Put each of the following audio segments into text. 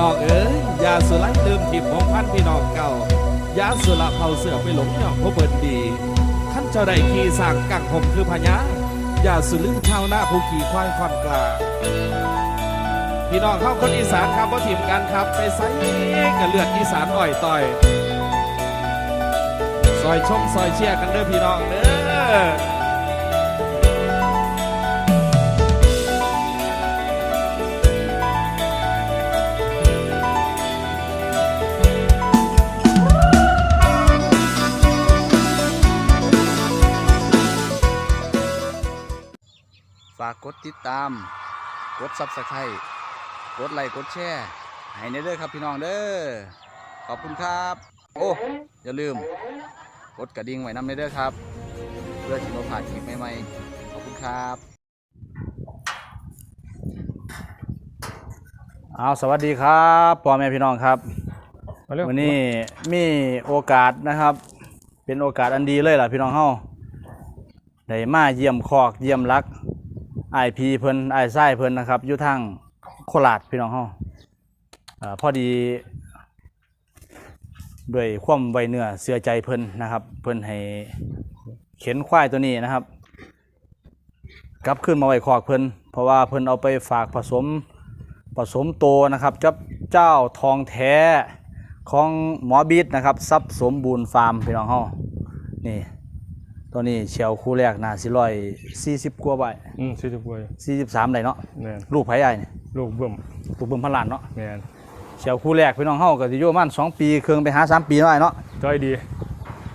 น้องเอ๋ยยาสุไลเติมทิพของพันพี่น้องเก่ายาสุละเผาเสือไปหลงย่องผู้เปิดดีท่านเจ้าได้ขี่สร้างกังผมคือพญายาสุลึงชาวนาผู้ขี่ควายคอนกลาพี่น้องเข้าคนอีสานครับว่าทีมกันครับ ไปไซกับเลือดอีสานอ่อยต่อย ซอยชมซอยเชียร์กันเด้อพี่น้องเด้อ กกดติดตาม กดซับสไครต์กดไลค์กดแชร์ให้ในเด้อครับพี่น้องเด้อขอบคุณครับ โอ้อย่าลืม กดกระดิ่งไว้นำในเด้อครับ เพื่อที่เราผ่านคลิปใหม่ๆขอบคุณครับเอาสวัสดีครับพ่อแม่พี่น้องครับ มาเร็ววันนี้มีโอกาสนะครับ เป็นโอกาสอันดีเลยล่ะพี่น้องเฮาได้มาเยี่ยมคอกเยี่ยมรัก ไอพีเพิ่นไอไส้เพิ่นนะครับอยู่ทางโคราชพี่น้องเฮาอพอดีด้วยความไวเนื้อเสือใจเพิ่นนะครับ เพิ่นให้เข็นควายตัวนี้นะครับ กลับขึ้นมาไว้คอกเพิ่นเพราะว่าเพิ่นเอาไปฝากผสมผสมโตนะครับกับเจ้าทองแท้ของหมอบีดนะครับทรัพย์สมบูรณ์ฟาร์มพี่น้องเฮานี่ ตัวนี้เชียวคู่แรกน่าสิร้อยสี่สิบกว่าใบอืมสี่สิบกว่าสี่สิบสามได้เนาะแมนลูกไผ่ใหญ่นี่ลูกเบิ่มลูกเบิ่มพันล้านเนาะแมนเชียวคู่แรกพี่น้องเฮาก็สิอยู่ประมาณสองปีเครื่องไปหาสามปีหน่อยเนาะจ้อยดี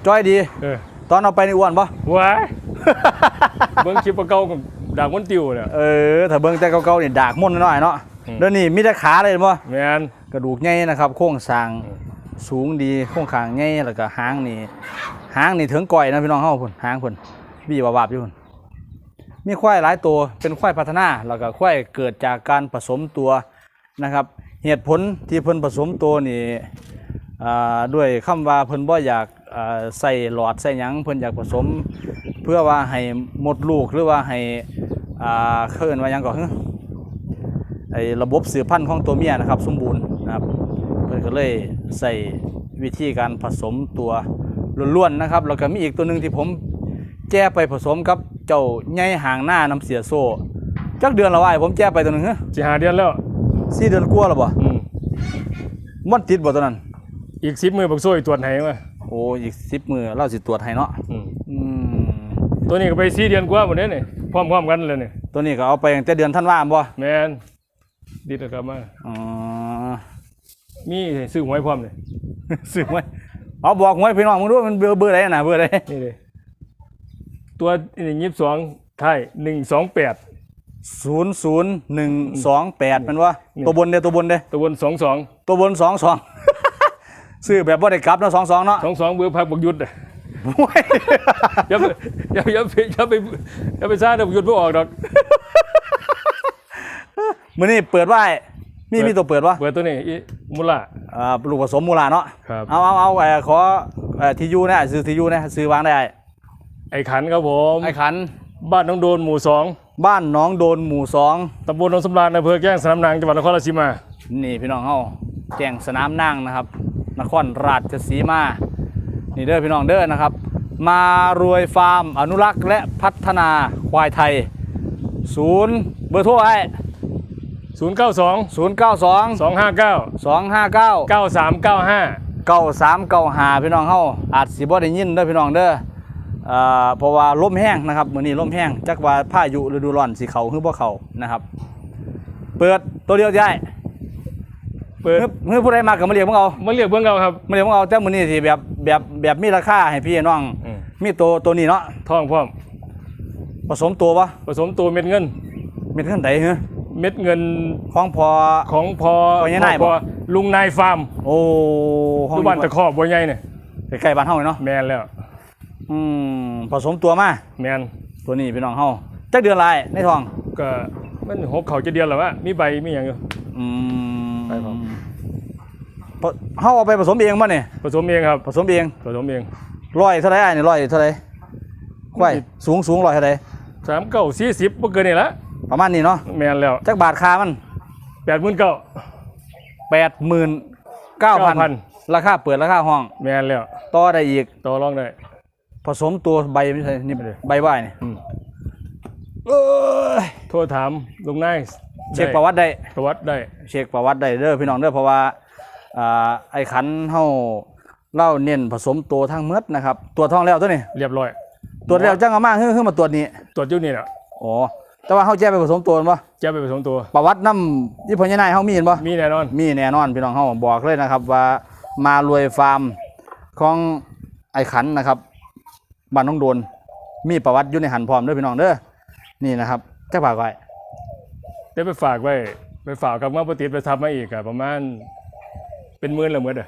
จ้อยดี เออตอนเอาไปนี่อ้วนปะว้าย เบิ่งคลิปเก่ากับดากมันติวเนี่ย เออถ้าเบิ่งแต่เก่าๆนี่ดากม่นน้อยๆเนาะอืม เดี๋ยวนี้มีแต่ขาเลยเห็นบ่แมนกระดูกใหญ่นะครับโครงสร้างอืม สูงดีโครงขางใหญ่แล้วก็หางนี่ หางนี่ถึงก่อยนะพี่น้องเฮาพุ่นหางพุ่นบี้วาบาบอยู่พุ่นมีควายหลายตัวเป็นควายพัฒนาแล้วก็ควายเกิดจากการผสมตัวนะครับ เหตุผลที่เพิ่นผสมตัวนี่ด้วยคำว่าเพิ่นบ่อยากใส่หลอดใส่หยังเพิ่นอยากผสม เพื่อว่าให้หมดลูกหรือว่าให้อ่าเคินว่ายังก่อนไอ้ระบบสืบพันธุ์ของตัวเมียนะครับ สมบูรณ์นะครับเพิ่นก็เลยใส่วิธีการผสมตัว ล้วนๆนะครับแล้วก็มีอีกตัวหนึ่งที่ผมแจ้ไปผสมกับเจ้าใหญ่หางหน้าน้ำเสียโซ่จักเดือนและวายผมแจ้ไปตัวหนึ่งฮะสิหาเดือนแล้วสี่เดือนกว่าแล้วบ่อืมมันติดบ่ตัวนั้น อีกสิบมือบักโซ่อีกตรวจให้มาโอ้อีกสิบมือเราสิตรวจให้เนาะอืมอืมตัวนี้ก็ไปสี่เดือนกว่าหมดเลยนี่พร้อมๆกันเลยนี่ตัวนี้ก็เอาไปตั้งแต่เดือนธันวาคมบ่แมนดีแล้วกลับมาอ๋อมีซื้อหวยพร้อมเลยสึกไหม เอาบอกหวยพี่น้องมึงดูมันเบอร์เบอร์อะไรน่ะเบอร์อะไรนี่เลยตัวนี่ยี่สิบสองไทยหนึ่งสองแปดศูนย์ศูนย์หนึ่งสองแปดมันว่านี่ตัวบนเด้อตัวบนเด้อตัวบนสองสองตัวบนสองสองซื้อแบบว่าได้กลับเนาะสองสองเนาะสองสองเบอร์พักบักยุทธอะโอ้ยอย่าไปอย่าอย่าไปอย่าไปอย่าไปซ่าเดี๋ยวบักยุทธไม่ออกดอกมื้อนี้เปิดไว้มีมีตัวเปิดวะเปิดตัวนี้อี มุล่าอ่าลูกผสมมูลาเนาะครับเอาเอาเอาไอ้ขอเอ่อทียูเนี่ยซื้อทียูเนี่ยซื้อวางได้ไอ้ไอ้ขันครับผมไอ้ขัน บ้านน้องโดนหมู่สองบ้านหน้องโดนหมู่สองตำบลหนองสำราญอำเภอแก้งสนามนางจังหวัดนครราชสีมานี่พี่น้องเฮาแจ้งสนามนั่งนะครับ นครราชสีมา นี่เด้อพี่น้องเด้อนะครับ มารวยฟาร์มอนุรักษ์และพัฒนาควายไทย ศูนย์เบอร์โทรไอ้ 0 9 2ศูนย์เก้าสอง2 5 9สองห้าเก้า9 3 9 5เก้าสามเก้าหาพี่น้องเฮาอาจสิบ่ได้ยินเด้อพี่น้องเด้ออ่าเพราะว่าลมแห้งนะครับมื้อนี้ลมแห้งจักว่าพายุฤดูร้อนสิเข้าหรือบ่เข้านะครับ เปิดตัวเดียวได้เปิดเฮือผู้ใดมาก็มาเรียกพวกเอามาเรียกเบื้องเราครับมาเรียกพวกเอาแต่มื้อนี้สิแบบแบบแบบมีราคาให้พี่น้องอืมมีตัวตัวนี้เนาะท่องพร้อมผสมตัวบ่ผสมตัวเม็ดเงิน เม็ดเท่าใดเหรอ เม็ดเงินของพอ ของพอพ่อใหญ่นายบ่ พอลุงนายฟาร์มโอ้ห้องทุกบ้านตะขอบบัวใหญ่เนี่ยใกล้ๆบ้านเฮาเนาะแมนแล้ว อืมผสมตัวมาแมนตัวนี้พี่น้องเฮาจักเดือนละไอ้ในท้อง ก็มันหกเขาจะเดียวแล้ววะมีใบมีอย่างอยู่ อืมไปครับเพราะเฮาเอาไปผสมเองป่ะเนี่ยผสมเองครับผสมเองผสมเองร้อยเท่าไรไอ้เนี่ยร้อยเท่าไรควายสูงสูงร้อยเท่าไรสามเก้าสี่สิบบ่เกินนี่ละ ประมาณนี้เนาะแมนแล้วจักบาทคามันแปดหมื่นเก้าแปดหมื่นเก้าพัน9,000ราคาเปิดราคาห้อง แม่นแล้วต่อได้อีกต่อรองได้ผสมตัวใบไม่ใช่นี่ใบว่ายนี่อืมเอ้ยโทรถามลุงนายเช็คประวัติได้ประวัติได้เช็คประวัติได้เด้อพี่น้องเด้อเพราะว่าอ่าไอ้ขันเฮาเล่าเน้นผสมตัวทั้งเมดนะครับตรวจท้องแล้วตัวนี้เรียบร้อยตรวจแล้วจังเอามาเฮ้อมาตรวจนี้ตรวจอยู่นี่แหละอ๋อ แต่ว่าเฮาแจ้ไปผสมตัวบ่จะไปผสมตัว ประวัตินำที่พญานายเฮามีเห็นบ่มีแน่นอน มีแน่นอนพี่น้องเฮาบอกเลยนะครับ ว่ามารวยฟาร์มของไอ้ขันนะครับบ้านน้องโดน มีประวัติอยู่ในหันพร้อมเด้อพี่น้องเด้อนี่นะครับจักปากไว้ได้ไปฝากไว้ไปฝากกับมาปฏิดไปทำมาอีกอะประมาณเป็นหมื่นละเมื่อเด้อ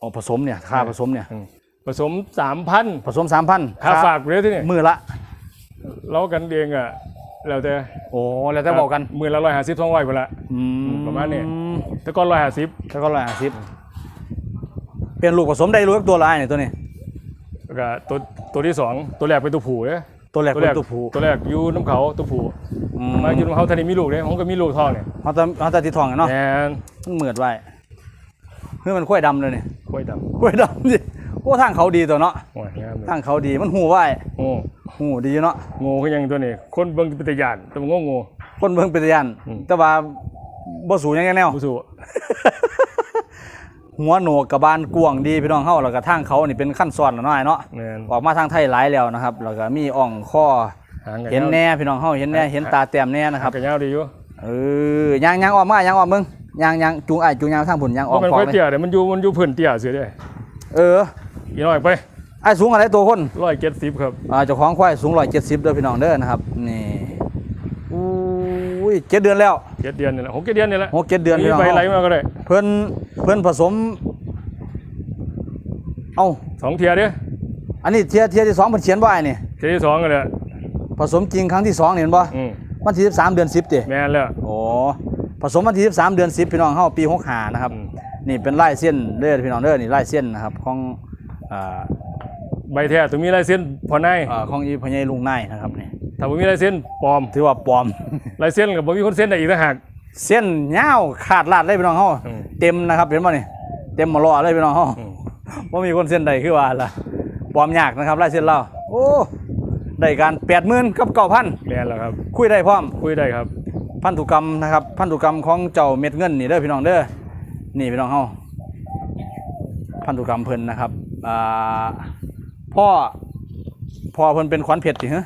อ๋อผสมเนี่ยค่าผสมเนี่ยอืมผสมสามพันผสม3,000ค่าฝากเลยที่นี่มือละเรากันเองอะ แล้วแต่โอ้แล้วแต่บอกกันหมื่นละร้อยห้าสิบสองร้อยไปละอืมประมาณนี้แต่ก่อนร้อยห้าสิบแล้วก็ร้อยห้าสิบเป็นลูกผสมได้ลูกตัวละไอ้เนี่ยตัวนี้แล้วก็ตัวตัวที่สองตัวแรกเป็นตัวผู้เด้อตัวแรกตัวเป็แรกนตัวผู้ตัวแรกอยู่น้ำเขาตัวผู้อืมาอยู่น้ำเขาทันทีมีลูกเนี่ยผมก็มีลูกทองเนี่ยเขาจะเขาจะติดทองกันเนาะแอนมันเหมือดไว้เฮ้ยมันข้อยดำเลยเนี่ยกล้วยดข้อยดำสิ โอ้ทางเขาดีตัวเนาะำโอ้ยงามเลยทางเขาดีมันหูไว้โง่หูดีเนาะโง่ก็ยังตัวนี้ คนเบิ่งเป็นตะยานแต่มันโง่โง่ คนเบิ่งเป็นตายันอืม แต่ว่าบ่สูงยังไงแนว ผู้สู้หัวโหนกกับบานกวางดีพี่น้องเฮาแล้วก็ทางเขานี่เป็นขั้นซ้อนแล้วเนาะไอ้เนาะแมนออกมาทางไทยหลายแล้วนะครับแล้วก็มีอ่องข้อหางกัเห็นแน่พี่น้องเฮาเห็นแน่เห็นตาแต้มแน่นะคครัรับบกันยาวดีอยู่เออย่างย่างออกมาย่างออกมึงย่างย่างจูงไอ้ายจูงยางทางผุนย่างอเพอกราะมันพอค่อยเลยเตี้ยเดี๋ยวมันอยู่มันอยู่พื้นเตี้ยเสียเด้อเออ อีน้อยไปไอ้ายสูงอะไรตัวคนร้อยเจ็ดสิบครับอ่าเจ้าของควายสูง170เด้อพี่น้องเด้อนะครับนี่อุ้ยเจ็ดเดือนแล้วเจ็ดเดือนนี่แหละหกเจ็ดเดือนนี่แหละหกเจ็ดเดือนมีพี่น้องใบไหลเฮามาก็ได้เพิ่นเพิ่นผสม เอ้าสองเทียเด้ออันนี้เทียเทียที่สองเพิ่นเขียนว่าไอ้นี่เทียที่สองกันเลยผสมจริงครั้งที่สองนี่เห็นบ่อืมวันที่13เดือน10ติแมนแล้วโอ้ผสมวันที่13เดือน10พี่น้องเฮาปี65นะครับ อืมนี่เป็นลายเส้นเด้อพี่น้องเด้อนี่ลายเส้นนะครับของ อ่าใบแท้ต้องมีลายเส้นพอในอ่าของอีพญายลุงนายนะครับนี่ถ้าบ่มีลายเส้นปลอมถือว่าปลอมลายเส้นกับบ่มีคนเส้นได้อีกต่างหาก เส้นยาวขาดลาดเลยพี่น้องเฮาอืม เต็มนะครับเห็นบ่นี่เต็มหมอลอเลยพี่น้องเฮา อืมว่ามีคนเส้นใดคือว่าล่ะปลอมยากนะครับลายเส้นเราโอ้ได้การ80,000กับ9,000แมนแล้วครับ คุยได้พร้อม คุยได้ครับพันธุกรรมนะครับ พันธุกรรมของเจ้าเม็ดเงินนี่เด้อพี่น้องเด้อนี่พี่น้องเฮาพันธุกรรมเพิ่นนะครับอ่า พ่อพ่อเพิ่นเป็นขวัญเพชรสิฮะ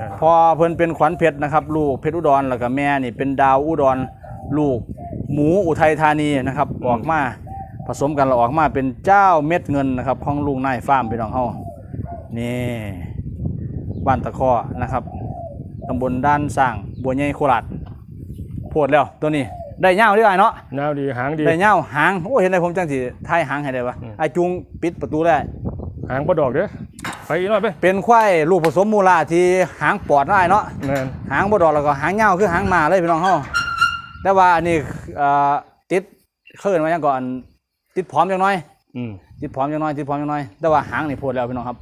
อ่าพ่อเพิ่นเป็นขวัญเพชรนะครับ ลูกเพชรอุดรแล้วก็แม่นี่เป็นดาวอุดรลูกหมูอุทัยธานีนะครับ ออกมาผสมกันแล้วออกมาเป็นเจ้าเม็ดเงินนะครับของลุงนายฟาร์มพี่น้องเฮานี่บ้านตะเคอนะครับตำบลด้านสร้างบัวใหญ่โคราชโพดแล้วตัวนี้ ได้เงาดีไอ้เนาะแนวดีหางดี ได้เงาหางโอ้เห็นได้ผมจังสิทายหางให้ได้ปะอืม ไอ้จุงปิดประตูได้ หางบ่ดอกเด้อไปอีกหน่อยไปเป็นควายลูกผสมมูลาที่หางปอดได้เนาะ แมนหางบ่ดอกแล้วก็หางเงาคือหางหมาเลยพี่น้องเฮาแต่ว่าอันนี้เอ่อติดเคลื่อนมาอย่างก่อน ติดพร้อมจังน้อย อืมติดพร้อมจังน้อยติดพร้อมจังน้อยแต่ว่าหางนี่โพดแล้วพี่น้องครับ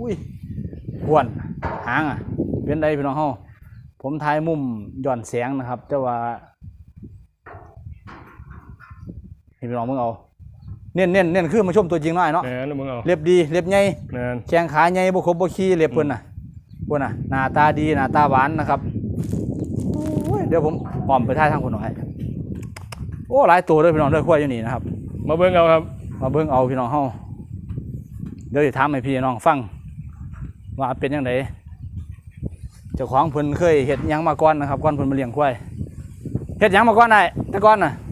อุ้ยอ้วนหางอะเป็นไดพี่น้องเฮาผมถ่ายมุมหย่อนแสงนะครับ แต่ว่านี่ พี่น้องมึงเอาเน้นเน้นเน้นคือมาชมตัวจริงหน่อยเนาะแมนแล้วมึงเอาเรียบดีเรียบใหญ่แมนแข้งขาใหญ่บ่ครบบ่ขี้เล็บเพิ่นน่ะเพิ่นน่ะหน้าตาดีหน้าตาหวานนะครับโอ้ยเดี๋ยวผมอ้อมไปท่ายทางคนหน่อยโอ้หลายตัวเด้อพี่น้องเด้อควายอยู่นี่นะครับ มาเบิ่งเอาครับ มาเบิ่งเอาพี่น้องเฮาเดี๋ยวสิถามให้พี่น้องฟังว่าเป็นจังไดเจ้าของเพิ่นเคยเฮ็ดหยังมาก่อนนะครับก่อนเพิ่นมาเลี้ยงควายเฮ็ดหยังมาก่อนได้แต่ก่อนน่ะโ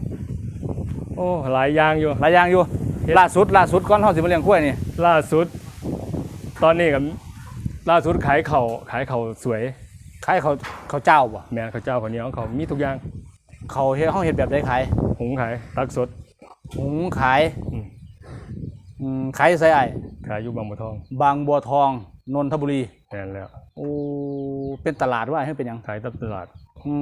อ้หลายอย่างอยู่ หลายอย่างอยู่เฮ็ดล่าสุดล่าสุดก่อนเฮาสิมาเลี้ยงควายนี่ล่าสุด ตอนนี้กับล่าสุดขายเข่าวขายเข่าวสวยขายเขาเขาวเจ้าบ่แมนข้าวเจ้าข้าวเหนียวเขามีทุกอย่างเขาเฮ็ดเฮาเฮ็ดแบบใดขายหุงขายตักสด หุงขายอืม อืมขายใส่ไอ้ขายอยู่บางบัวทองบางบัวทองนนทบุรี แมนแล้วโอ้เป็นตลาดว่าให้เป็นหยัง ขายตามตลาด อื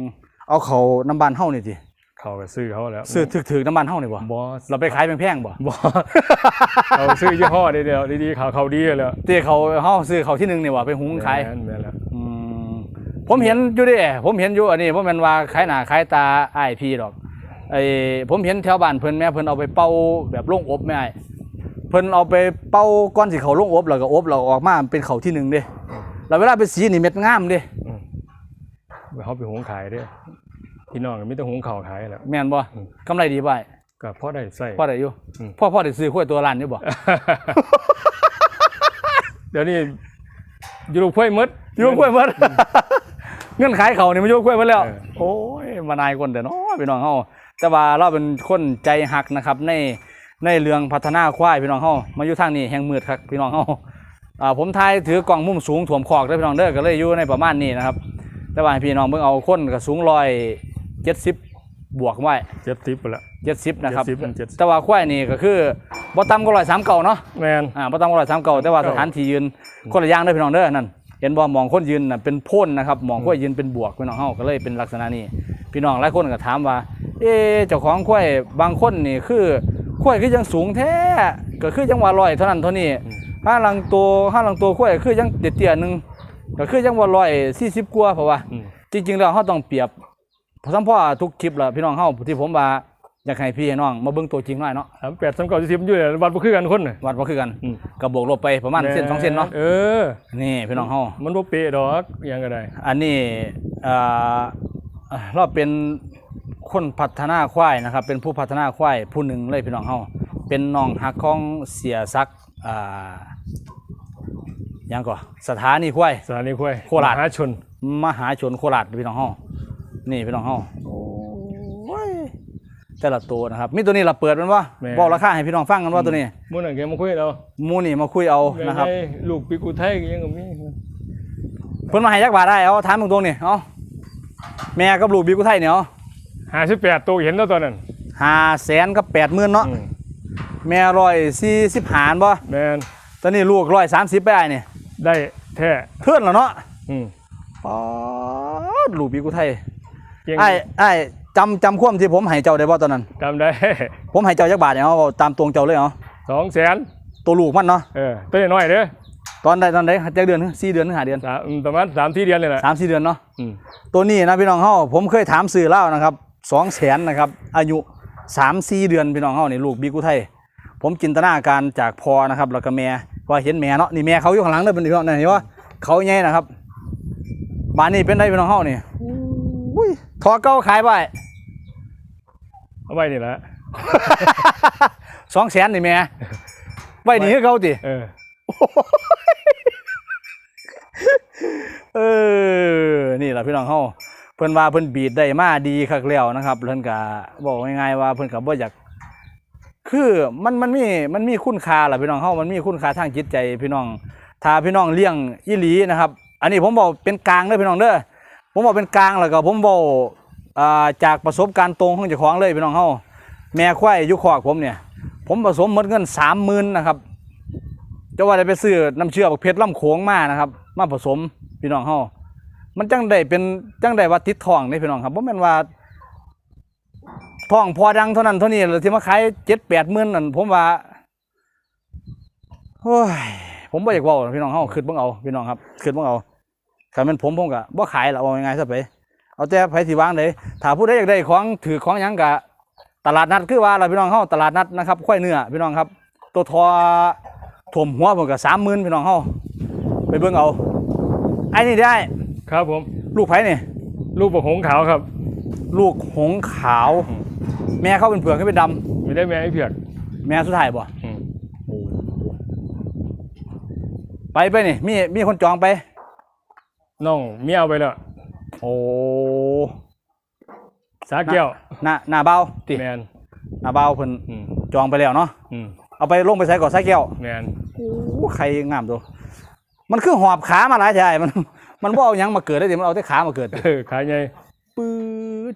มเอาเขาน้ำบานเฮานี่สิ เขาก็ซื้อเขาแล้วซื้อถึกๆน้ำบานเฮานี่บ่บอสเราไปขายแพงๆบ่บอเขาซื้อยี่ห้อเดียวๆดีๆเขาเขาดีแล้วที่เขาเฮาซื้อเขาที่หนึงนี่บ่ไปหุงขายแมนแมนแล้วอืมพผมเห็นอยู่เดิผมเห็นอยู่อันนี้ผมเป็นว่าขายหน้าขายตาไอ้ายพี่ดอกไอ้ผมเห็นแถวบ้านเพิ่นแม่เพิ่นเอาไปเป่าแบบลงอบแม่อ้ายเพิ่นเอาไปเป่าก้อนสิเขาลงอบแล้วก็อบแล้วออกมาเป็นเขาที่หนึ่งเด้แล้วเวลาเป็นสีนี่เม็ดงามเด้เขาไปหุงขายเด้อ พี่น้องก็มีแต่หุงข้าวขายแหล้ว แม่นบ่อืม กำไรดีบ่อ้ายก็พอได้ใส่ พ่อได้อยู่อืม พ่อพ่อได้ซื้อข้วยตัวล้านอยู่บ่ เดี๋ยวนี้อยู่ลูกพ่วยหมด อยู่ข้วยหมดเงินขายเขานี่มันอยู่ข้วยหมดแล้ว เออ โอ้ยมานายคนเด้อเนาะพี่น้องเฮาแต่ว่าเราเป็นคนใจหักนะครับ ในในเรื่องพัฒนาควายพี่น้องเฮามาอยู่ทางนี้แห่งมืดครับพี่น้องเฮาอ่าผมทายถือกล่องมุมสูงถ่วมขอกเด้อพี่น้องเด้อก็เลยอยู่ในประมาณนี้นะครับ แต่ว่าให้พี่น้องเบิ่งเอาคนก็สูงร้อย เจ็ดสิบบวกไว้เจ็ดสิบไปละ เจ็ดสิบนะครับ 70 70 แต่ว่าควายนี่ก็คือบ่ต่ำกว่าร้อยสามเก่าเนาะแมน อ่าบ่ต่ำกว่าร้อยสามเก่าแต่ว่าเก่าสถานที่ยืนคนละอย่างเด้อพี่น้องเด้อนั่นเห็นบ่มองคนยืนน่ะเป็นโพ่นนะครับมองควายยืนเป็นบวกพี่น้องเฮาก็เลยเป็นลักษณะนี้ พี่น้องหลายคนก็ถามว่า เอ๊ะเจ้าของควายบางคนนี่คือควายคือยังสูงแท้ก็คือจังว่าร้อยเท่านั้นเท่านี้ห้าลังตัวห้าลังตัวควายคือยังเตี้ยๆหนึงก็คือจังว่าร้อยสี่สิบกว่าเพราะว่า อืม จริงๆแล้วเขาต้องเปรียบ พอสัมพ่อทุกคลิปแหละพี่น้องเฮาที่ผมว่าอยากให้พี่ให้น้องมาเบิ่งตัวจริงหน่อยเนาะสามแปดสามเก้าสี่สิบอยู่เนี่ยวัดบ่คือกันคนน่ะ วัดบ่คือกันอืมก็บวกลบไปประมาณเส้นสองเส้นเนาะเออ นี่พี่น้องเฮามันบ่เป๊ะดอกอิหยังก็ได้ อันนี้อ่าอ่าเราเป็นคนพัฒนาควายนะครับ เป็นผู้พัฒนาควายผู้หนึ่งเลยพี่น้องเฮาเป็นน้องฮักของเสียซักอ่าหยังก่อสถานีควาย สถานีควายโคราช มหาชน มหาชนโคราชพี่น้องเฮา นี่พี่น้องเฮาโอ้ยแต่ละตัวนะครับ มีตัวนี้เราเปิดมันว่าบอกราคาให้พี่น้องฟังกันว่าตัวนี้มื้อนั้นแกมาคุยเราหมูนี่มาคุยเอานะครับไงลูกปีกูไทยก็ยังก็มีเพิ่นมาให้ยักบาทได้เอาถามตรงๆนี่เอาแม่กับลูกบีกุไทยเนี่ยเอา58ตัวเห็นแล้วตอนนั้นห้าแสนกับแปดหมื่นเนาะอืมแม่ร้อยสี่สิบหารบ่แมนตอนนี้ลูกร้อยสามสิบไปไอ้นี่ได้แท้เพื่อนแล้วเนาะอืมป๊อดลูกบีกุไทย เก่งไอ้ไอ้จำจำความที่ผมให้เจ้าได้บ่ตอนนั้น จำได้ ผมให้เจ้ายักบาทเนี่ยเอาตามตรงเจ้าเลยเอาสองแสนตัวลูกมันเนาะเออตัวน้อยๆเด้อตอนใดตอนใดจักเดือนหรือสี่เดือนหรือห้าเดือนสามอืมประมาณสามที่เดือนเลยแหละสามสี่เดือนเนาะอืมตัวนี้นะพี่น้องเฮาผมเคยถามสื่อเล่านะครับสองแสนนะครับ อายุสามสี่เดือนพี่น้องเฮานี่ลูกบีกุไทยผมจินตนาการจากพอนะครับแล้วก็แม่ว่าเห็นแม่เนาะนี่แม่เขาอยู่ข้างหลังเด้อเป็นพี่น้องนี่ว่าเขาใหญ่นะครับบ้านนี้เป็นได้พี่น้องเฮานี่อุ้ย ทอเก้าขายไปเอาไว้นี่แหละ สองแสนนี่แม่ไว้นี่คือเขาติ เออ เออ นี่แหละพี่น้องเฮาเพิ่นว่าเพิ่นบีดได้มาดีคักแล้วนะครับ เพิ่นก็บอกง่ายๆว่าเพิ่นก็บ่อยากคือมันมันมีมันมีคุณค่าล่ะพี่น้องเฮามันมีคุณค่าทางจิตใจพี่น้องถ้าพี่น้องเลี้ยงอีหลีนะครับ อันนี้ผมบอกเป็นกลางเด้อพี่น้องเด้อ ผมบอกเป็นกลางแล้วก็ผมบอกจากประสบการณ์ตรงของเจ้าของเลยพี่น้องเฮาแม่ควายยู่คอกผมเนี่ย ผมผสมหมดเงิน30,000นนะครับจะว่าได้ไปซื้อน้ำเชื่อบักเพชรล่ำโขงมานะครับ มาผสมพี่น้องเฮามันจังได้เป็นจังได้ว่าติดทองนี่พี่น้องครับบ่แม่นว่าทองพอดังเท่านั้นเท่านี้เลยที่มาขายเจ็ดแปดหมื่นนั่นผมว่าโอ้ยผมบ่อยากว่าหรอกพี่น้องเฮาคืดเบิ่งเอาพี่น้องครับคืดเบิ่งเอา ถ้าเป็นผมผมก็บ่ขายละเอายังไงซะไป เอาแต่ไผสิวางเลยถ้าผู้ใดอยากได้ของถือของหยังกะตลาดนัดคือว่าล่ะพี่น้องเฮาตลาดนัดนะครับควายเนื้อพี่น้องครับ ตัวทอถ่วมหัวผมก็30,000พี่น้องเฮาไปเบิ่งเอาไอ้นี่ได้ ครับผม ลูกไผนี่ลูกประหงส์ขาวครับ ลูกหงส์ขาว อืม แม่เขาเป็นเผือกเขาเป็นดำไม่ได้แม่ไอ้เผือกแม่สุดท้ายบ่อืม ไปไปนี่มีมีคนจองไป น้องเมียเอาไปแล้วโอ้สาแก้วหน้าหน้าเบาติแมนหน้าเบาเพิ่นอืมจองไปแล้วเนาะอืมเอาไปลงไปใส่ก่อนใส่แก้วแมนโอ้ใครงามตัวมันคือหอบขามาหลายใช่มัน มันบ่เอาหยังมาเกิดได้ดิมันเอาแต่ขามาเกิดเออขายไงปื๊ด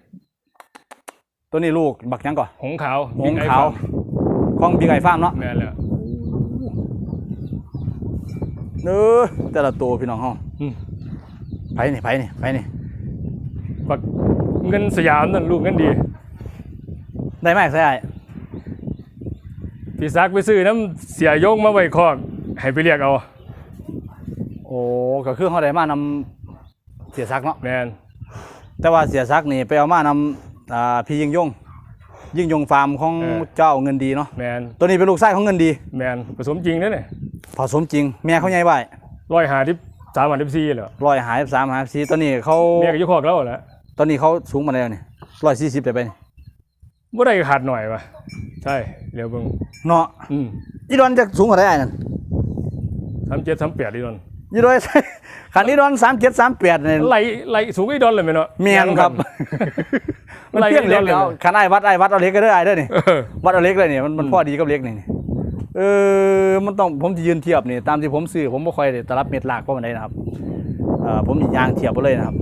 ตัวนี้ลูกบักหยังก่อนหงส์ขาวหงส์ Big Eye ขาว Farm ของบิ๊กไอฟาร์มเนาะแมนแล้วเออแต่ละตัวพี่น้องเฮาอืม ไปนี่ไปนี่ไปนี่บักเงินสยามนั่นลูกเงินดี ได้ไหมใส่ไอ้พี่ซักไปซื้อน้ำเสียยงมาไว้คอกให้ไปเรียกเอา โอ้ก็คือเฮาได้มานำเสียซักดิ์เนาะแมนแต่ว่าเสียซักดิ์นี่ไปเอามานำอ่าพี่ยิ่งยงยิ่งยงฟาร์มของเจ้าเงินดีเนาะแมนตัวนี้เป็นลูกไส้ของเงินดี แมนผสมจริงเนี่ยผสมจริง แม่เขาใหญ่ไว้ร้อยหาที่ สามวันที่สี่เหรอร้อยหายสามหายสีตัวนี้เขาเมียก็อยุคอกแล้วแหละตอนนี้เขาสูงมาแล้วนี่ร้อยสี่สิบได้ไปนี่บ่ได้ขาดหน่อยวะใช่เดี๋ยวเบิ่งเนาะอืมอีดอนจะสูงกว่าได้นั่นสามเจ็ดสามแปดดีดอนอีดอน ขันอีดอนสามเจ็ดสามแปดเนี่ยไหลไหลสูงอีดอนเลยไหมเนาะเมียนครับ มันไหลเพี้ยนอีเล็ดอกนเลยแล้วขันไอ้วัดไอ้วัดเอาเล็กก็ได้ไอ้เด้อนี่เออวัดเอาเล็กเลยนี่มันมันพอดีกับเล็กนี่นี่ เออมันต้องผมจะยืนเทียบนี่ตามที่ผมซื้อผมไม่ค่อยได้ตรับเม็ดลากเพราะมันได้นะครับเอ่อผมหยิยางเทียบไปเลยนะครับ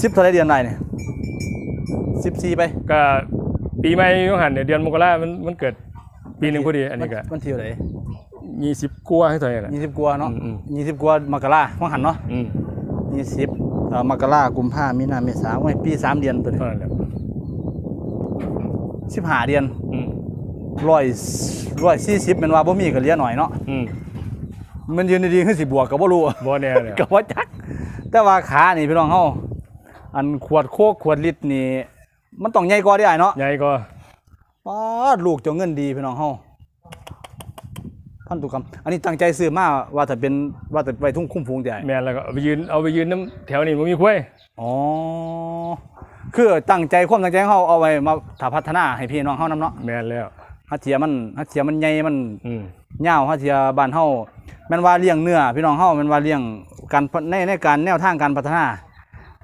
สิบเท่าไรเดือนได้เนี่ยสิบสี่ไปก็ปีใหม่ต้องหันเนี่ยเดือนมกรามันมันเกิดปีหนึ่งพอดีอันนี้ก็มันเที่ยวไหนยี่สิบกว่าให้เท่าไหร่ละยี่สิบกว่าเนาะอืมยี่สิบกว่ามกราห้องหันเนาะอืมยี่สิบเอ่อมกรากุมภามีนาเมษาไว้ปีสามเดือนตัวนี้เท่านั้นแหละสิบห้าเดือนอืม ร้อยร้อยสี่สิบเป็นว่าบ่มีก็เหลือหน่อยเนาะอืมมันยืนดีๆขึ้นสิบวกก็บ่รู้ บ่แน่เลย ก็ว่าจัก แต่ว่าขานี่พี่น้องเฮาอันขวดโคกขวดลิตรนี่ มันต้องใหญ่กว่าได้เนาะใหญ่ก็ป้าดลูกเจ้าเงินดีพี่น้องเฮาพันธุกรรม อันนี้ตั้งใจซื้อมาว่าถ้าเป็นว่าแต่ไปทุ่งคุ้มฟูงได้แม่นแล้วก็เอาไปยืนเอาไปยืนน้ำแถวนี้มันมีคุ้ยอ๋อ คือตั้งใจความตั้งใจของเฮาเอาไว้มาถ้าพัฒนาให้พี่น้องเฮานํเนาะ แม่นแล้ว ฮัทเทียมันฮัทเทียมันใหญ่มันอืมยาวฮัทเทียบ้านเฮาแม่นว่าเลี้ยงเนื้อพี่น้องเฮาแม่นว่าเลี้ยงการในในการแนวทางการพัฒนา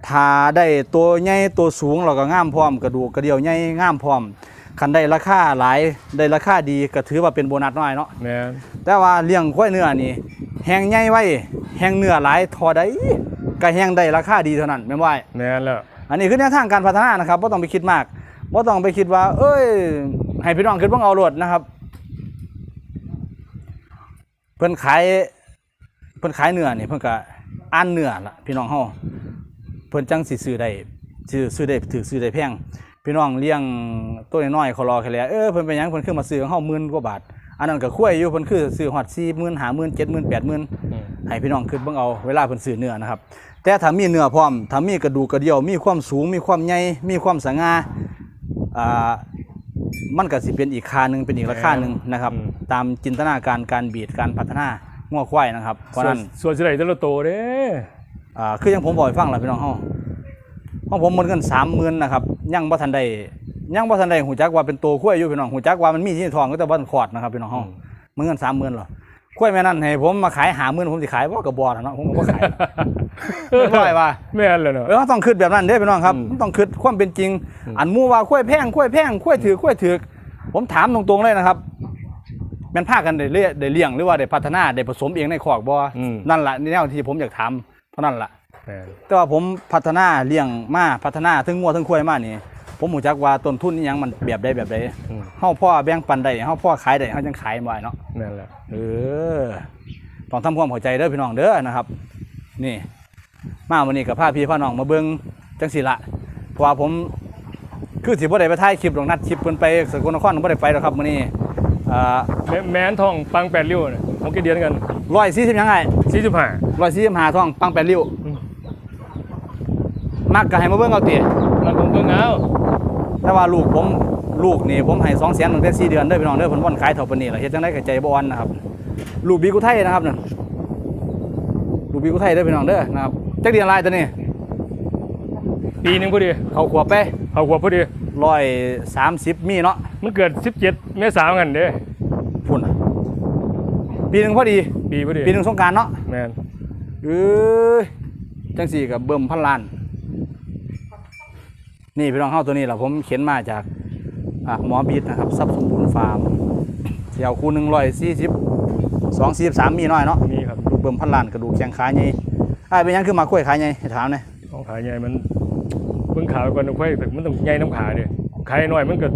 ถ้าได้ตัวใหญ่ตัวสูงเราก็งามพร้อมกระดูกกระเดี่ยวใหญ่งามพร้อมคันได้ราคาหลายได้ราคาดีก็ถือว่าเป็นโบนัสน้อยเนาะแม่นแต่ว่าเลี้ยงควายเนื้อนี่แห้งใหญ่ไว้แห้งเนื้อหลายทอได้ก็แห้งได้ราคาดีเท่านั้นแม่นว่าแม่นแล้วอันนี้คือแนวทางการพัฒนานะครับบ่ต้องไปคิดมากบ่ต้องไปคิดว่า เอ้ย ให้พี่น้องคิดเบิ่งเอาโลดนะครับ เพิ่นขายเพิ่นขายเนื้อนี่เพิ่นก็อ่านเนื้อล่ะพี่น้องเฮาเพิ่นจังสิซื้อได้ซื้อซื้อได้ถือซื้อได้แพงพี่น้องเลี้ยงตัวน้อยๆเขารอแค่แล้วเออเพิ่นเป็นหยังเพิ่นคือมาซื้อของเฮาหมื่นกว่าบาทอันนั้นก็คุ้ยอยู่เพิ่นคือซื้อฮอด40,000 50,000 70,000 80,000อืมให้พี่น้องคิดเบิ่งเอาเวลาเพิ่นซื้อเนื้อนะครับ แต่ถ้ามีเนื้อพร้อมถ้ามีกระดูกกระเดี่ยวมีความสูงมีความใหญ่มีความสง่าอ่า มันก็สิเป็นอีกค่าหนึงเป็นอีกราคาหนึงนะครับ ตามจินตนาการการบีดการพัฒนาง้อควายนะครับ เพราะฉะนั้นส่วนสิได้แต่ละโตเด้อ่าคือยังผมบอกให้ฟังล่ะพี่น้องเฮาของผมหมดเงิน30,000นะครับยังบ่ทันได้ยังบ่ทันได้หูจักว่าเป็นตัวควายอยู่พี่น้องหูจักว่ามันมีที่ทองก็แต่บ่ทันคลอดนะครับพี่น้องเฮามันเงิน30,000หรอ ควายแม่นั้นให้ผมมาขาย50,000ผมสิขายบ่ก็บ่ล่ะเนาะผมก็บ่ขายไม่บ่อยว่าแม่นแล้วเนาะเออต้องคิดแบบนั้นเด้พี่น้องครับอืมมันต้องคิดความเป็นจริงอืมอันหมู่ว่าข้วยแพงข้วยแพงข้วยถือข้วยถือผมถามตรงๆเลยนะครับแมันพากันได้เลี้ยได้เลี้ยงหรือว่าได้พัฒนาได้ผสมเองในคอกบ่อืมนั่นล่ะแนวที่ผมอยากถามเท่านั้นล่ะแม่นแต่ว่าผมพัฒนาเลี้ยงมาพัฒนาถึงงัวถึงข้วยมานี่ ผมรู้จักว่าต้นทุนนี่ยังมันแบบใดแบบใดอืม เฮาพ่อแบ่งปันได้เฮาพ่อขายได้เฮาจังขายบ่ได้เนาะแม่นแล้วเออต้องทำความเข้าใจเด้อพี่น้องเด้อนะครับ นี่ มาวันนี้กับพาพี่พาน้องมาเบิ่งจังสิละเพราะว่าผมคือสิบ่ได้ไปถ่ายคลิปหรอกนัดคลิปเพิ่นไปสกลนครบ่ได้ไปหรอกครับมื้อนี้อ่าแม่แม่นทองปังแปดริ้วน่ะของกี่เดือนกัน140ยังไง45 145ท้องปังแปดริ้วอืม มักก็ให้มาเบิ่งเอาติ มันคงเบิ่งเอาแต่ว่าลูกผมลูกนี่ผมให้200,000ตั้งแต่4เดือนเด้อพี่น้องเด้อเพิ่นบ่อนขายเท่าปานนี้ล่ะเฮ็ดจังได๋ก็ใจบ่อ่อนนะครับ ลูกบีกุไทยนะครับนั่นลูกบีกุไทยเด้อพี่น้องเด้อนะครับจักเดือนลายตัวนี้ปีหนึงพอดี เขาขวบไปเอาหัวพอดี ร้อยสามสิบมีเนาะมันเกิด 17 เมษายนกันเด้พุ่นน่ะปีหนึ่งพอดี ปีพอดีปีหนึ่งสงกรารเนาะแม่น เอ้ยจังสี่กับเบิ่มพันล้าน นี่พี่น้องเข้าตัวนี้แหละผมเขียนมาจากอะหมอบีดนะครับทรัพย์สมบูรณ์ฟาร์มเสี่ยวคูหนึ่งร้อยสี่สิบสองสี่สิบสามมีน้อยเนาะมีครับลูกเบิ่มพันล้านกระดูกแข้งขาใหญ่ไอ้ายเป็นหยังคือมาคุยขาใหญ่ให้ถามหน่อยของขายใหญ่มันเบิ่งขาไว้ก่อนค่อยมันต้องใหญ่น้ำขาเด้ขายน้อยมันก็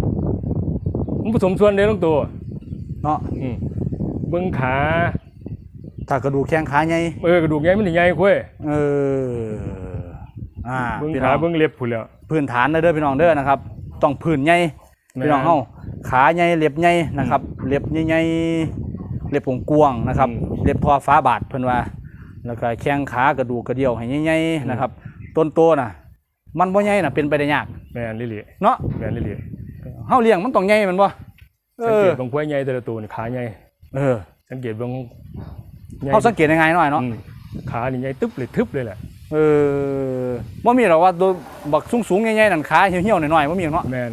มันผสมส่วนเด้ทั้งตัวเนาะอืมเบิ่งขาถ้ากระดูกแข้งขาใหญ่เออกระดูกใหญ่มันถึงใหญ่ค่อยเออ อ่าเบิ่งพี่ขาน้องเบิ่งเล็บพุ่นแล้ว พื้นฐานเด้อเด้อพี่น้องเด้อนะครับ ต้องพื้นใหญ่แม่น พี่น้องเฮาขาใหญ่เล็บใหญ่นะครับ เล็บใหญ่ๆเล็บกวางๆนะครับอืมเล็บพอฟ้าบาดเพิ่นว่า แล้วก็แข้งขากระดูกกระเดี่ยวให้ใหญ่ๆนะครับ ต้นโตน่ะ มันบ่ใหญ่น่ะเป็นไปได้ยากแม่นลิลิเนาะแม่นลิลิเฮาเลี้ยงมันต้องใหญ่แมันบ่เอสังอเกตบางควายใหญ่แต่ละตัวนี่ขาใหญ่เออสังเกตบางใหญ่เฮาสังเกตยังไงหน่อยเนาะอืมขานี่ใหญ่ตึ๊บเลยทึบเลยแหละ เออบ่มีหรอกว่าตัวบักสูงๆใหญ่ๆนั่นขาเหี่ยวๆหน่อยๆบ่มีหรอกเนาะแม่น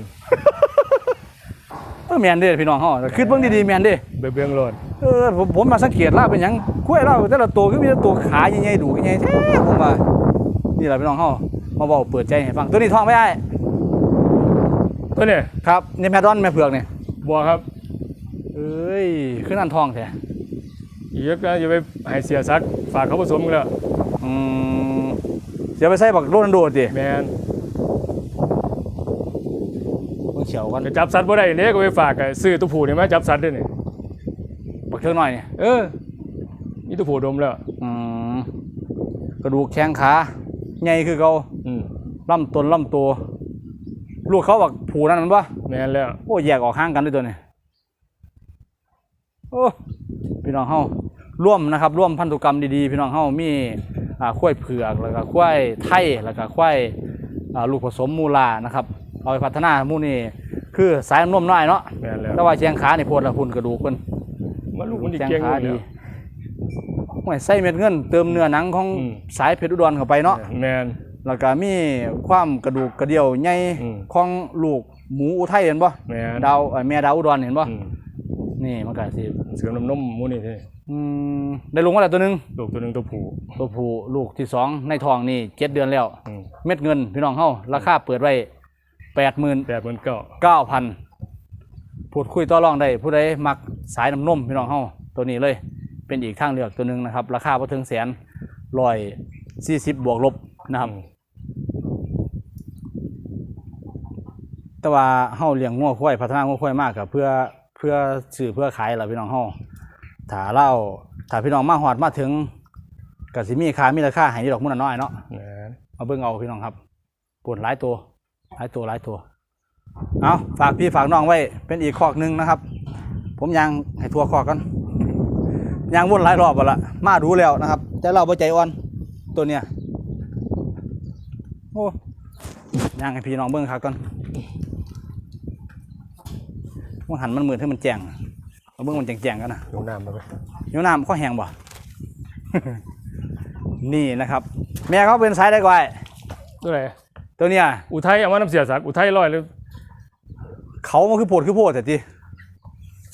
เออแม่นเด้พี่น้องเฮาคิดเบิ่งดีๆแม่นเด้เบื้องโลดเออผมผมมาสังเกตแล้วเป็นหยังกล้วยเราแต่ละตัวคือมีแต่ตัวขาใหญ่ๆดูใหญ่แท้ผมว่านี่แหละพี่น้องเฮามาบอกเปิดใจให้ฟังตัวนี้ท้องไม่ได้ตัวเนี่ยครับนี่แม่ดอนแม่เผือกนี่บัวครับเอ้ยขึ้นอันท้องแท้อีกนะอย่าไปให้เสียซักฝากเขาผสมกันแล้วอืม เดี๋ยวไปใส่บักโรนัลโดดิแม่นเบิ่งเขียวกันจะจับสัตว์บ่ได้เนี่ยก็ไปฝากอะซื้อตัวผู้นี่มาจับสัตว์ด้วยนี่บักเทิงหน่อยนี่เออนี่ตัวผู้ดมแล้ว อืมกระดูกแข้งขาใหญ่คือเขาอืมลำต้นลำตัว ลูกเขาบักผูนั่นมันปะแม่นแล้ว โอ้แยกออกห่างกันด้วยตัวนี้โอ้พี่น้องเฮาร่วมนะครับ ร่วมพันธุกรรมดีๆ พี่น้องเฮามี อ่าควายเผือกแล้วก็ควายไทยแล้วก็ควายอ่าลูกผสมมูลานะครับเอาไปพัฒนาหมู่นี่คือสายนมน้อยเนาะแม่นแล้วแต่ว่าเชียงขานี่โพดละพุ่นกระดูกเพิ่นมันลูกมันดีเชียงเก่งขาเลยดีแล้วโอ้ยใส่เม็ดเงินเติมเนื้อหนังของอืมสายเพชรอุดรเข้าไปเนาะแม่นแล้วก็มีความกระดูกกระเดี่ยวใหญ่อืมของลูกหมูอุทัยเห็นบ่แม่นดาวเอ่อแม่ดาวอุดรเห็นบ่อืม นี่มันก็สิเสือน้ำนมหมูนี่ที่อืมได้ลงมาแล้วตัวหนึง ลูกตัวหนึงตัวผู้ตัวผู้ลูกที่สองในท้องนี่เจ็ดเดือนแล้ว อืมเม็ดเงินพี่น้องเฮาราคาเปิดไว้แปดหมื่นแปดหมื่นเก้าเก้าพันพูดคุยต่อรองได้ผู้ใดมักสายน้ำนมพี่น้องเฮาตัวนี้เลย เป็นอีกทางเลือกตัวหนึ่งนะครับ ราคาพอถึงแสนร้อยสี่สิบบวกลบนะครับ แต่ว่าเฮาเลี้ยงงัวควายพัฒนางัวควายมากกับเพื่อเพื่อสื่อเพื่อขายล่ะพี่น้องเฮาถ้าเล่าถ้าพี่น้องมาฮอดมาถึงก็สิมีค่ามีราคาให้อยู่ดอกมื้อละน้อยเนาะแม่นเอาเบิ่งเอาพี่น้องครับปวดหลายตัวหลายตัวหลายตัวเอาฝากพี่ฝากน้องไว้ เป็นอีกคอกหนึงนะครับ ผมยังให้ทัวร์คอกกันยางวนหลายรอบแล้วละมาดูแล้วนะครับ แต่เราบ่ใจอ่อนตัวเนี้ยโอ้ยางให้พี่น้องเบิ่งครับก่อน มันหันมันมืดให้มันแจ้งเอาเบิ่งมันแจ้งๆกันนะลงน้ำมาไปหิวน้ำข้อแห้งบ่ นี่นะครับ แม่เขาเป็นสายได้กว่าไอ้ตัวไหนตัวเนี้ยอุทัยเอามาน้ำเสียสักอุทัยร้อยเลยเขามันคือโพดคือโพดแต่ที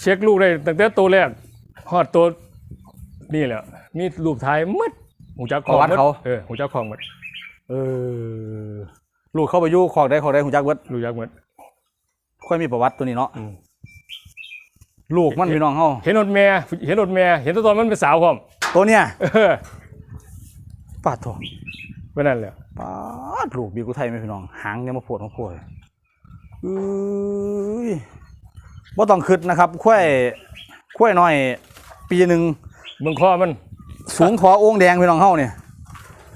เช็คลูกได้ตั้งแต่ตัวแรกฮอดตัวนี่แหละมีรูปท้ายหมัดหูจักของหมดเออหูจักของหมดเออลูกเข้าไปอยู่ขอกได้ขอกได้หูจักเบิดรู้จักหมดค่อยมีประวัติตัวนี้เนาะอืม ลูกมันพี่น้องเฮาเห็นรถแม่เห็นรถแม่เห็นตัวตอนมันเป็นสาวพร้อมตัวเนี้ยเออปาดโถเป็นนั่นแหละปาดลูกบีกุไทยไหมพี่น้องหางยังมาโพดมาโพดเอ้ยบ่ต้องคิดนะครับค่อยค่อยน้อย ปีหนึ่งเมืองข้อมันสูงทอโอ่งแดงพี่น้องเฮาเนี่ย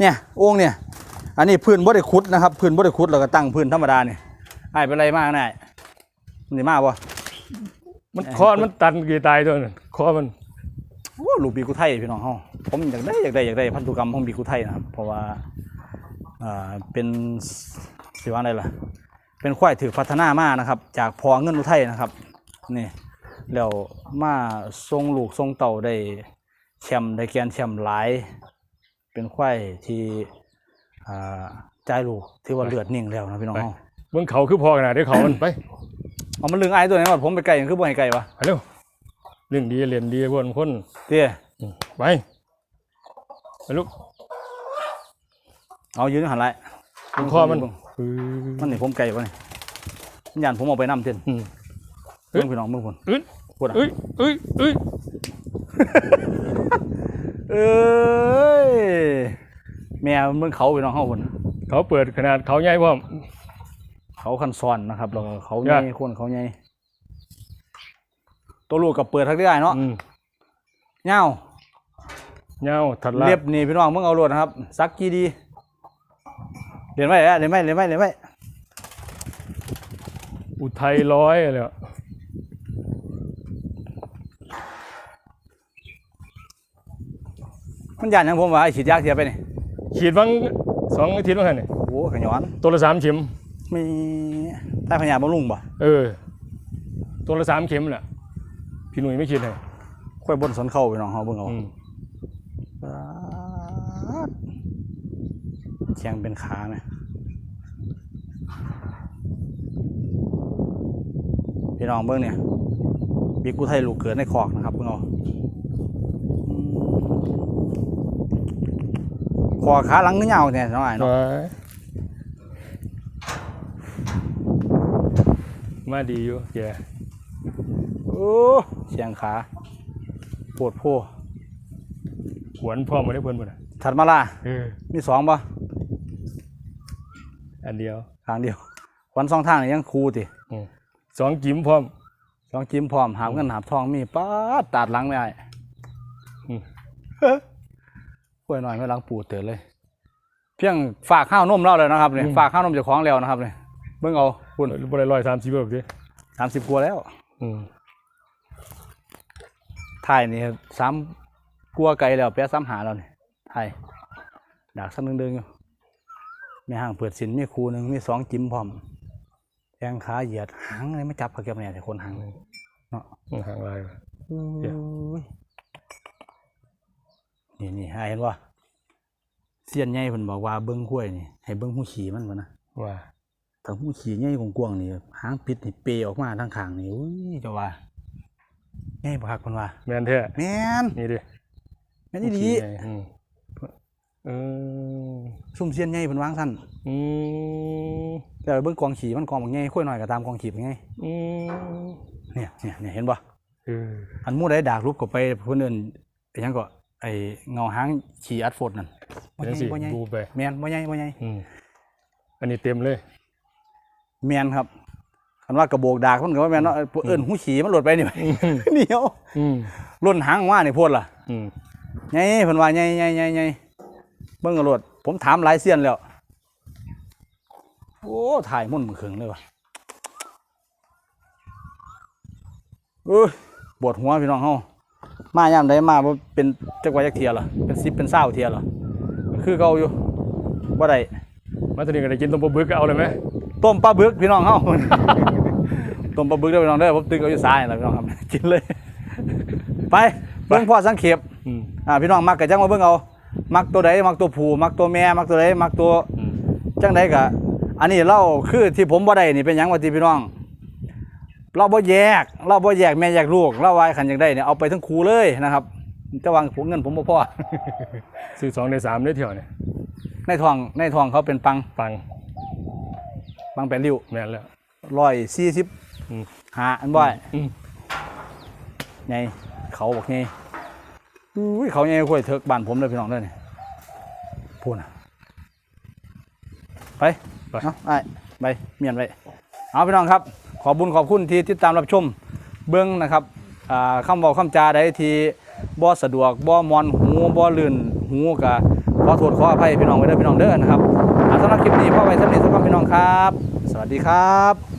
เนี่ยโอ่งเนี่ย อันนี้พื้นบ่ได้ขุดนะครับพื้นบ่ได้ขุดแล้วก็ตั้งพื้นธรรมดาเนี่ยไอ้ายเป็นไรมากนายมันสิมาบ่ มันข้อมันตันกี่ตายตัวนั้นข้อมันโอ้ลูกบีกุไทยพี่น้องเฮาผมอยากได้อยากได้อยากได้พันธุกรรมของบีกุไทยนะครับเพราะว่าอ่าเป็นสิว่าไงล่ะ เป็นควายถือพัฒนามานะครับ จากพอเงินอุทัยนะครับนี่แล้วมาทรงลูกทรงเต่าได้แชมป์ได้แกรนด์แชมป์หลาย เป็นควายที่อ่าจ่ายลูกถือว่าเลือดนิ่งแล้วนะพี่น้องเฮาเมืองเขาคือพอกันนะเดี๋ยวเขามันไป เอามันลึงไอ้ายตัวนี้ว่าผมไปไกลยังคือบ่ให้ไกลวะไปเร็วเรื่องดีเรียนดีพวกคนเตี้ยอืมไปไปลูกเอายืนอยู่หันไรเมืองข้อมันมันนี่ผมไกลวะนี่มันยันผมเอาไปนำเต้นอืมเบิ่งพี่น้องเบิ่งพุ่นอึดพุ่นอะเอ้ยเอ้ยเอ้ยเอ้ยแม่มันเบิ่งเขาพี่น้องเฮาพุ่นเขาเปิดขนาดเขาใหญ่พร้อม เขาคันซ้อนนะครับแล้วก็เขาใหยอญ่ดคนเขาใหญ่ตัวลูกกับเปิดทักได้เนาะอืมเงาเงาถัดลาเรียบนี่พี่น้องเบิ่งเอาโลดนะครับซักกี่ดีเรียนไว้แล้วเรียนไว้เรียนไว้เรียนไว้อุทัยร้อยเลยอะมันยานหยังผมว่าไอ้ฉีดยาเสียไปนี่ฉีดวังสองอาทิตย์ว่าไงนี่โอ้ขย้อนตัวละสามเข็ม มีใต้พญาบำรุงบ่เออ ตัวละสามเข็มแหละพี่หนุ่ยไม่คิดให้ค่อยบนสนเข้าไปน้องเฮาเบิ่งเอาอืมป๊าดเชียงเป็นขาไหมพี่น้องเบิ่งเนี่ยบีกูไทยลูกเกิดในคอกนะครับเบิ่งเอาอืมคอขาหลังเงาวเนี่ยน้องไอ้ายเนาะ มาดีอยู่แกโอ้เชียงขาปวดโพหวนพ่อมาได้เพิ่นบ่น่ะถัดมาล่ะเออมีสองป่ะอันเดียวทางเดียววันสองทางนี่ยังครูติอืมสองจิ้มพร้อมสองจิ้มพร้อมหาบเงินหาบทองมีป้าดตัดหลังไม่ได้อืมกล้วยหน่อยไม่หลังปูดเตือนเลย เพียงฝากข้าวนมเล่าเลยนะครับเนี่ยฝากข้าวนมเจากของแล้วนะครับเนี่ย เบิ่งเอาคุณบ่ได้ร้อยสามสิบแบบนี้สามสิบกว่าแล้วอืมถ่ายนี่สามกลัวไกลแล้วแปะซ้ำหาแล้วนี่ถ่ายดากซ้ำดึงๆอยู่มีห่างเปิดสินมีครูหนึ่งมีสองจิ้มพร้อมแข้งขาเหยียดหางอะไรไม่จับเขาเก็บเนี่ยแต่คนหางเนาะห่างลายเดี๋ยวอุ้ยนี่นี่ให้เห็นว่าเสียนใหญ่เพิ่นบอกว่าเบิ้งห้วยนี่ให้เบิ้งหูขี่มันก่อนนะว่า ถ้าหูขี่ใหญ่กว้างๆนี่หางปิดนี่เปยออกมาทางข้างนี่อุ้ยเจ้าว่าใหญ่บ่คักเพิ่นว่าแม่นแท้แม่นนี่ดิแม่นอีหลีอืมเออซุ่มเสียนใหญ่เพิ่นวางซั่นอืมแล้วเบิ้งกองขี่มันกองบักใหญ่ค่อยหน่อยก็ตามกองขี่บักใหญ่อืมเนี่ยเนี่ยเนี่ยเห็นบ่เอออันหมู่ใดดากรูปก็ไปเพิ่นเอิ้นไอ้หยังก็ไอ้เงาหางขี่อัดฝนนั่นบ่ใหจัญ่งสิบ่ใหญ่ดูไปแม่นบ่ใหญ่บ่ใหญ่อืมอันนี้เต็มเลย แมนครับคันว่ากระโบกดากมันก็ว่าแมนเนาะเอิ้นหูฉีมันหลุดไปนี่ เหนียวอืมล่นหางว่านี่โพ่นล่ะอืมไงเพิ่นว่าไงไงไงไงเบิ่งกระโดดผมถามหลายเซียนแล้ว โอ้ถ่ายมุ่นมือขึงเลยว่ะเอ้ยปวดหัวพี่น้องเฮามายามใดมาบ่เป็นจักว่าจักเทียเหรอเป็น10เป็น20เทียเหรอคือเก่าอยู่บ่ได้มาตอนนี้ก็ได้กินต้มปลาบึกก็เอาเลยไหม ต้มปลาบึกพี่น้องเฮาต้มปลาบึกเด้อพี่น้องเด้อผมตึกเอาอยู่ซ้ายนะพี่น้องครับกินเลย ไปเบิ่งพ่อสังเขปอืมอ่าพี่น้องมักก็จังมาเบิ่งเอา มักตัวใดมักตัวผู้มักตัวแม่มักตัวใดมักตัวอืมจังใดก็อันนี้เราคือที่ผมบ่ได้นี่เป็นหยังว่าที่พี่น้อง เราบ่แยก เราบ่แยกแม่แยกลูกเราไว้คันจังได้เนี่ยเอาไปทั้งคู่เลยนะครับจะวางผมเงินผมบ่พอซื้อสองในสามได้เที่ยวเนี่ยในท้องในท้องเขาเป็นปังปัง ปังแปดริ้วแม่นแล้ว140อืม หาอันบ่อยอืมไงเขาบอกไงอุ้ยเขาไงคุยเถิกบ้านผมเลยพี่น้องเลยนี่พูดนะไปไป เนาะไอ้ไปเมียนไปเอาพี่น้องครับ ขอบุญขอบคุณที่ติดตามรับชมเบิ้งนะครับอ่าคำบอกคำจาใดที่บ่สะดวกบ่มอนหูบ่ลื่นหูกะขอโทษขออภัยพี่น้องไว้เด้อพี่น้องเด้อนะครับอ่า สำหรับคลิปนี้พ่อไว้สำเร็จสักคำพี่น้องครับ สวัสดีครับ